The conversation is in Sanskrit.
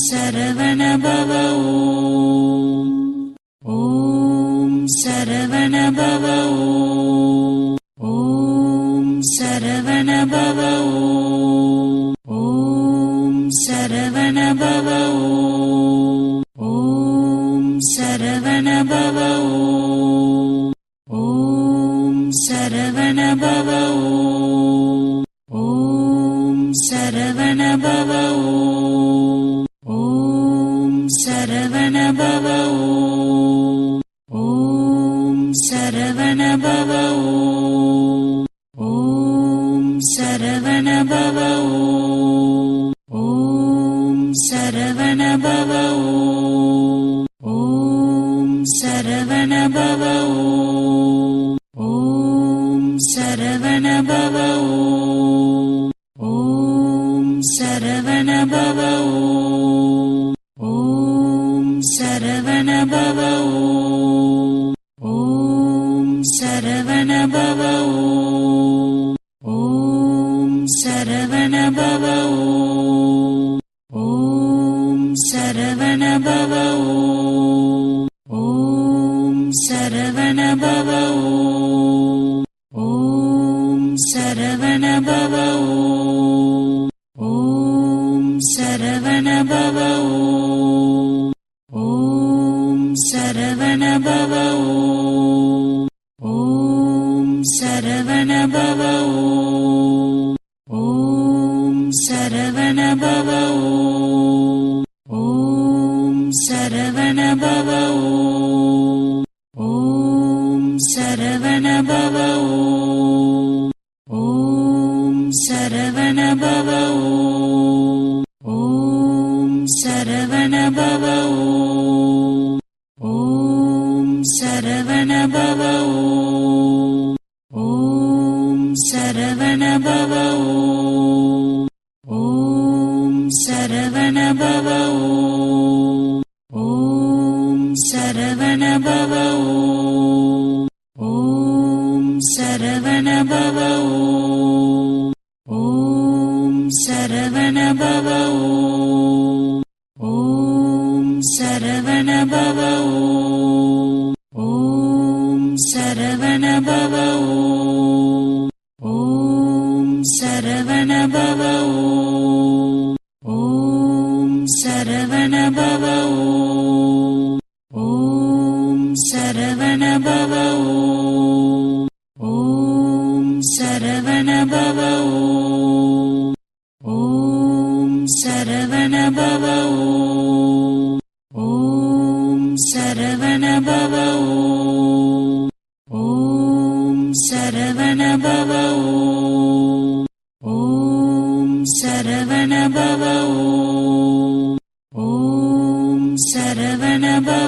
சரவணபவ ஓம் ஓம் சரவணபவ ஓம் சரவணபவ ஓம் சரவணபவ ஓம் சரவணபவ ஓம் सरवणभव ॐ सरवणभव ॐ सरवणभव ॐ सरवणभव ॐ सरवणभव ॐ सरवणभव ॐ सरवणभव सरवणभव ॐ सरवणभव ॐ सरवणभव ॐ सरवणभव ॐ सरवणभव ॐ सरवणभव ॐ सरवणभव ॐ सरवणभव ॐ सरवणभव ॐ सरवणभव ॐ सरवणभव ॐ सरवणभव ॐ सरवणभव ॐ सरवणभव ॐ सरवणभव ॐ सरवणभव ॐ सरवणभव ॐ सरवणभव ॐ सरवणभव ॐ सरवणभव ॐ सरवणभव ॐ सरवणभव ॐ सरवणभव ॐ सरवणभव